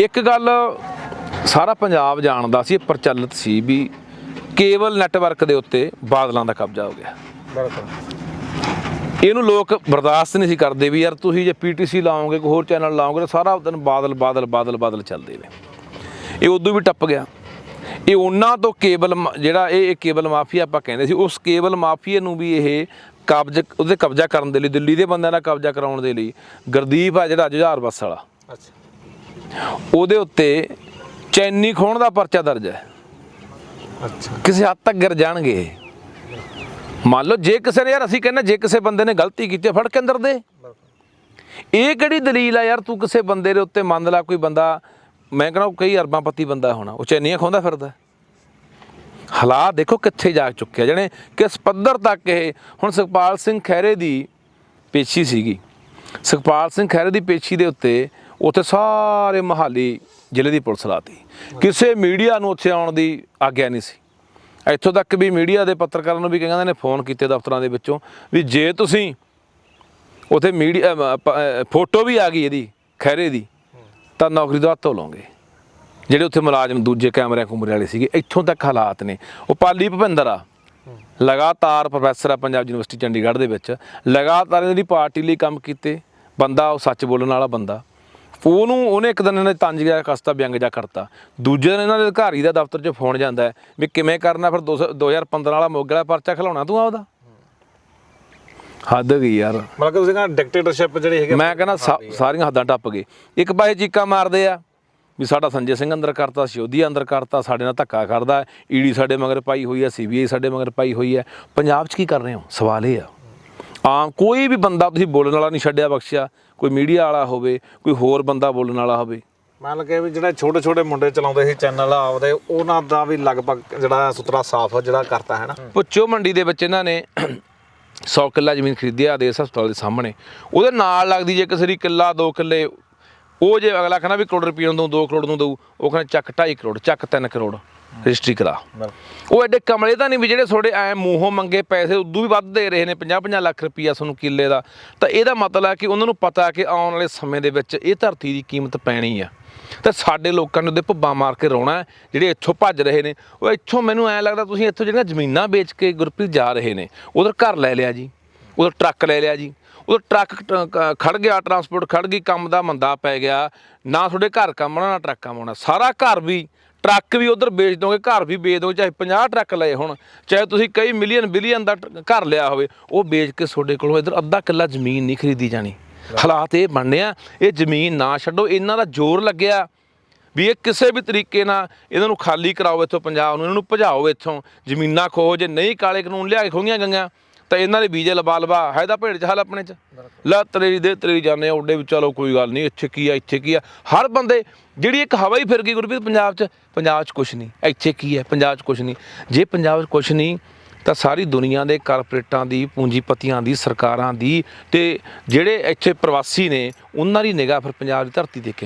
ਇੱਕ ਗੱਲ ਸਾਰਾ ਪੰਜਾਬ ਜਾਣਦਾ ਸੀ, ਇਹ ਪ੍ਰਚਲਿਤ ਸੀ ਵੀ ਕੇਬਲ ਨੈਟਵਰਕ ਦੇ ਉੱਤੇ ਬਾਦਲਾਂ ਦਾ ਕਬਜ਼ਾ ਹੋ ਗਿਆ। ਇਹਨੂੰ ਲੋਕ ਬਰਦਾਸ਼ਤ ਨਹੀਂ ਸੀ ਕਰਦੇ ਵੀ ਯਾਰ ਤੁਸੀਂ ਜੇ ਪੀਟੀਸੀ ਲਾਓਗੇ ਕੋਈ ਹੋਰ ਚੈਨਲ ਲਾਓਗੇ ਤਾਂ ਸਾਰਾ ਦਿਨ ਬਾਦਲ ਬਾਦਲ ਬਾਦਲ ਬਾਦਲ ਚੱਲਦੇ ਨੇ। ਇਹ ਉਦੋਂ ਵੀ ਟੱਪ ਗਿਆ। ਇਹ ਉਹਨਾਂ ਤੋਂ ਕੇਬਲ ਮ- ਜਿਹੜਾ ਇਹ ਇਹ ਕੇਬਲ ਮਾਫੀਆ ਆਪਾਂ ਕਹਿੰਦੇ ਸੀ, ਉਸ ਕੇਬਲ ਮਾਫੀਏ ਨੂੰ ਵੀ ਇਹ ਕਬਜ਼, ਉਹਦੇ ਕਬਜ਼ਾ ਕਰਨ ਦੇ ਲਈ, ਦਿੱਲੀ ਦੇ ਬੰਦਿਆਂ ਦਾ ਕਬਜ਼ਾ ਕਰਾਉਣ ਦੇ ਲਈ ਗੁਰਦੀਪ ਆ ਜਿਹੜਾ ਜੁਝਾਰ ਬੱਸ ਵਾਲਾ। ਅੱਛਾ। ਉਹਦੇ ਉੱਤੇ ਚੈਨੀ ਖੋਣ ਦਾ ਪਰਚਾ ਦਰਜ ਹੈ। ਅੱਛਾ। ਕਿਸੇ ਹੱਦ ਤੱਕ ਗਿਰ ਜਾਣਗੇ। ਮੰਨ ਲਓ ਜੇ ਕਿਸੇ ਨੇ ਯਾਰ ਅਸੀਂ ਕਹਿੰਦੇ ਜੇ ਕਿਸੇ ਬੰਦੇ ਨੇ ਗਲਤੀ ਕੀਤੀ ਫੜ ਕੇ ਅੰਦਰ ਦੇ। ਇਹ ਕਿਹੜੀ ਦਲੀਲ ਆ ਯਾਰ ਤੂੰ ਕਿਸੇ ਬੰਦੇ ਦੇ ਉੱਤੇ ਮੰਨ ਲਾ ਕੋਈ ਬੰਦਾ ਮੈਂ ਕਹਿੰਦਾ ਕਈ ਅਰਬਾਂ ਪਤੀ ਬੰਦਾ ਹੋਣਾ ਉਹ ਚੈਨੀਆਂ ਖੋਂਦਾ ਫਿਰਦਾ। ਹਾਲਾਤ ਦੇਖੋ ਕਿੱਥੇ ਜਾ ਚੁੱਕਿਆ। ਜਣੇ ਕਿਸ ਪੱਧਰ ਤੱਕ ਇਹ ਹੁਣ ਸੁਖਪਾਲ ਸਿੰਘ ਖਹਿਰੇ ਦੀ ਪੇਸ਼ੀ ਸੀਗੀ। ਸੁਖਪਾਲ ਸਿੰਘ ਖਹਿਰੇ ਦੀ ਪੇਸ਼ੀ ਦੇ ਉੱਤੇ ਉੱਥੇ ਸਾਰੇ ਮਹਾਲੀ ਜ਼ਿਲ੍ਹੇ ਦੀ ਪੁਲਿਸ ਲਾਤੀ। ਕਿਸੇ ਮੀਡੀਆ ਨੂੰ ਉੱਥੇ ਆਉਣ ਦੀ ਆਗਿਆ ਨਹੀਂ ਸੀ। ਇੱਥੋਂ ਤੱਕ ਵੀ ਮੀਡੀਆ ਦੇ ਪੱਤਰਕਾਰਾਂ ਨੂੰ ਵੀ ਕਹਿੰਦੇ ਨੇ ਫੋਨ ਕੀਤੇ ਦਫ਼ਤਰਾਂ ਦੇ ਵਿੱਚੋਂ ਵੀ ਜੇ ਤੁਸੀਂ ਉਥੇ ਮੀਡੀਆ ਫੋਟੋ ਵੀ ਆ ਗਈ ਇਹਦੀ ਖੈਰੇ ਦੀ ਤਾਂ ਨੌਕਰੀ ਤੋਂ ਹੱਥੋਂ ਲਓਗੇ। ਜਿਹੜੇ ਉੱਥੇ ਮੁਲਾਜ਼ਮ ਦੂਜੇ ਕੈਮਰਿਆਂ ਕੁਮਰੇ ਵਾਲੇ ਸੀਗੇ ਇੱਥੋਂ ਤੱਕ ਹਾਲਾਤ ਨੇ। ਉਹ ਪਾਲੀ ਭੁਪਿੰਦਰ ਆ। ਲਗਾਤਾਰ ਪ੍ਰੋਫੈਸਰ ਆ ਪੰਜਾਬ ਯੂਨੀਵਰਸਿਟੀ ਚੰਡੀਗੜ੍ਹ ਦੇ ਵਿੱਚ ਲਗਾਤਾਰ ਇਹਦੀ ਪਾਰਟੀ ਲਈ ਕੰਮ ਕੀਤੇ ਬੰਦਾ ਉਹ ਸੱਚ ਬੋਲਣ ਵਾਲਾ ਬੰਦਾ। ਉਹਨੂੰ ਉਹਨੇ ਇੱਕ ਦਿਨ ਇਹਨੇ ਤੰਜ ਗਿਆ ਕਸਤਾ ਵਿਅੰਗ ਜਾ ਕਰਤਾ। ਦੂਜੇ ਦਿਨ ਇਹਨਾਂ ਦੇ ਅਧਿਕਾਰੀ ਦਾ ਦਫ਼ਤਰ 'ਚ ਫੋਨ ਜਾਂਦਾ ਵੀ ਕਿਵੇਂ ਕਰਨਾ ਫਿਰ 200 2015 ਵਾਲਾ ਮੋਗੇ ਵਾਲਾ ਪਰਚਾ ਖਿਲਾਉਣਾ ਤੂੰ ਆਪਦਾ? ਹੱਦ ਗਈ ਯਾਰ। ਮਤਲਬ ਤੁਸੀਂ ਕਹਿੰਦੇ ਡਿਕਟੇਟਰਸ਼ਿਪ ਜਿਹੜੀ ਹੈਗੀ ਮੈਂ ਕਹਿੰਦਾ ਸਾਰੀਆਂ ਹੱਦਾਂ ਟੱਪ ਗਏ। ਇੱਕ ਪਾਸੇ ਚੀਕਾਂ ਮਾਰਦੇ ਆ ਵੀ ਸਾਡਾ ਸੰਜੇ ਸਿੰਘ ਅੰਦਰ ਕਰਤਾ ਸਿਓਧੀ ਅੰਦਰ ਕਰਤਾ ਸਾਡੇ ਨਾਲ ਧੱਕਾ ਕਰਦਾ ਈਡੀ ਸਾਡੇ ਮਗਰ ਪਾਈ ਹੋਈ ਹੈ ਸੀਬੀਆਈ ਸਾਡੇ ਮਗਰ ਪਾਈ ਹੋਈ ਹੈ। ਪੰਜਾਬ 'ਚ ਕੀ ਕਰ ਰਹੇ ਹੋ? ਸਵਾਲ ਇਹ ਆ। ਆਮ ਕੋਈ ਵੀ ਬੰਦਾ ਤੁਸੀਂ ਬੋਲਣ ਵਾਲਾ ਨਹੀਂ ਛੱਡਿਆ ਬਖਸ਼ਿਆ। ਕੋਈ ਮੀਡੀਆ ਵਾਲਾ ਹੋਵੇ ਕੋਈ ਹੋਰ ਬੰਦਾ ਬੋਲਣ ਵਾਲਾ ਹੋਵੇ। ਮੰਨ ਲਓ ਕਿ ਵੀ ਜਿਹੜੇ ਛੋਟੇ ਛੋਟੇ ਮੁੰਡੇ ਚਲਾਉਂਦੇ ਸੀ ਚੈਨਲ ਆਪਦੇ ਉਹਨਾਂ ਦਾ ਵੀ ਲਗਭਗ ਜਿਹੜਾ ਸੁਤਰਾ ਸਾਫ਼ ਜਿਹੜਾ ਕਰਤਾ ਹੈ ਨਾ। ਪੁੱਚੋ ਮੰਡੀ ਦੇ ਵਿੱਚ ਇਹਨਾਂ ਨੇ 100 ਕਿੱਲਾ ਜ਼ਮੀਨ ਖਰੀਦੀ ਆ ਆਦੇਸ਼ ਹਸਪਤਾਲ ਦੇ ਸਾਹਮਣੇ। ਉਹਦੇ ਨਾਲ ਲੱਗਦੀ ਜੇ ਕਿਸੇ ਦੀ ਕਿੱਲਾ 2 ਕਿੱਲੇ ਉਹ ਜੇ ਅਗਲਾ ਕਹਿੰਦਾ ਵੀ ਕਰੋੜ ਰੁਪਏ ਨੂੰ ਦਊ 2 ਕਰੋੜ ਨੂੰ ਦਊ ਉਹ ਕਹਿੰਦਾ ਚੱਕ 2.5 ਕਰੋੜ ਚੱਕ 3 ਕਰੋੜ ਰਜਿਸਟਰੀ ਕਰਾ। ਉਹ ਐਡੇ ਕਮਲੇ ਤਾਂ ਨਹੀਂ ਵੀ ਜਿਹੜੇ ਤੁਹਾਡੇ ਐ ਮੂੰਹੋਂ ਮੰਗੇ ਪੈਸੇ ਉਦੋਂ ਵੀ ਵੱਧ ਦੇ ਰਹੇ ਨੇ 50-50 ਲੱਖ ਰੁਪਈਆ ਤੁਹਾਨੂੰ ਕਿੱਲੇ ਦਾ। ਤਾਂ ਇਹਦਾ ਮਤਲਬ ਹੈ ਕਿ ਉਹਨਾਂ ਨੂੰ ਪਤਾ ਕਿ ਆਉਣ ਵਾਲੇ ਸਮੇਂ ਦੇ ਵਿੱਚ ਇਹ ਧਰਤੀ ਦੀ ਕੀਮਤ ਪੈਣੀ ਆ। ਤੇ ਸਾਡੇ ਲੋਕਾਂ ਨੇ ਉਹਦੇ ਭੁੱਬਾ ਮਾਰ ਕੇ ਰੋਣਾ ਜਿਹੜੇ ਇੱਥੋਂ ਭੱਜ ਰਹੇ ਨੇ ਉਹ ਇੱਥੋਂ ਮੈਨੂੰ ਐ ਲੱਗਦਾ ਤੁਸੀਂ ਇੱਥੋਂ ਜਿਹੜੀਆਂ ਜ਼ਮੀਨਾਂ ਵੇਚ ਕੇ ਗੁਰਪ੍ਰੀਤ ਜਾ ਰਹੇ ਨੇ ਉਧਰ ਘਰ ਲੈ ਲਿਆ ਜੀ ਉਧਰ ਟਰੱਕ ਲੈ ਲਿਆ ਜੀ। ਉਧਰ ਟਰੱਕ ਟ- ਖੜ ਗਿਆ ਟਰਾਂਸਪੋਰਟ ਖੜ ਗਈ ਕੰਮ ਦਾ ਮੰਦਾ ਪੈ ਗਿਆ ਨਾ ਤੁਹਾਡੇ ਘਰ ਕੰਮ ਆਉਣਾ ਨਾ ਟਰੱਕ ਕੰਮ ਆਉਣਾ ਸਾਰਾ ਘਰ ਵੀ ਟਰੱਕ ਵੀ ਉਧਰ ਵੇਚ ਦੋਗੇ ਘਰ ਵੀ ਵੇਚ ਦੋਗੇ ਚਾਹੇ 50 ਟਰੱਕ ਲਏ ਹੋਣ ਚਾਹੇ ਤੁਸੀਂ ਕਈ ਮਿਲੀਅਨ ਬਿਲੀਅਨ ਦਾ ਟ- ਘਰ ਲਿਆ ਹੋਵੇ ਉਹ ਵੇਚ ਕੇ ਤੁਹਾਡੇ ਕੋਲੋਂ ਇਧਰ ਅੱਧਾ ਕਿੱਲਾ ਜ਼ਮੀਨ ਨਹੀਂ ਖਰੀਦੀ ਜਾਣੀ। ਹਾਲਾਤ ਇਹ ਬਣਨੇ ਆ ਇਹ ਜ਼ਮੀਨ ਨਾ ਛੱਡੋ ਇਹਨਾਂ ਦਾ ਜ਼ੋਰ ਲੱਗਿਆ ਵੀ ਇਹ ਕਿਸੇ ਵੀ ਤਰੀਕੇ ਨਾਲ ਇਹਨਾਂ ਨੂੰ ਖਾਲੀ ਕਰਾਓ ਇੱਥੋਂ ਪੰਜਾਬ ਨੂੰ ਇਹਨਾਂ ਨੂੰ ਭਜਾਓ ਇੱਥੋਂ ਜ਼ਮੀਨਾਂ ਖੋਹੋ ਜੇ ਨਹੀਂ ਕਾਲੇ ਕਾਨੂੰਨ ਲਿਆ ਕੇ ਖੋਹੀਆਂ ਗਈਆਂ ਤਾਂ ਇਹਨਾਂ ਦੇ ਵੀਜ਼ੇ ਲਵਾ ਲਵਾ ਹੈ ਤਾਂ ਭੇਡ ਚ ਹਾਲ ਆਪਣੇ ਚ। ਲੈ ਤੇਰੀ ਦੇ ਤੇਰੀ ਜਾਣੇ ਉੱਡੇ ਵੀ ਚਲੋ ਕੋਈ ਗੱਲ ਨਹੀਂ ਇੱਥੇ ਕੀ ਆ ਇੱਥੇ ਕੀ ਆ। ਹਰ ਬੰਦੇ ਜਿਹੜੀ ਇੱਕ ਹਵਾ ਹੀ ਫਿਰ ਗਈ ਗੁਰਪ੍ਰੀਤ ਪੰਜਾਬ ਚ ਪੰਜਾਬ ਚ ਕੁਝ ਨਹੀਂ ਇੱਥੇ ਕੀ ਹੈ ਪੰਜਾਬ ਚ ਕੁਝ ਨਹੀਂ। ਜੇ ਪੰਜਾਬ ਚ ਕੁਝ ਨਹੀਂ ਤਾਂ ਸਾਰੀ ਦੁਨੀਆ ਦੇ ਕਾਰਪੋਰੇਟਾਂ ਦੀ ਪੂੰਜੀਪਤੀਆਂ ਦੀ ਸਰਕਾਰਾਂ ਦੀ ਤੇ ਜਿਹੜੇ ਇੱਥੇ ਪ੍ਰਵਾਸੀ ਨੇ ਉਹਨਾਂ ਦੀ ਨਿਗਾਹ ਫਿਰ ਪੰਜਾਬ ਦੀ ਧਰਤੀ ਤੇ ਕਿਉਂ?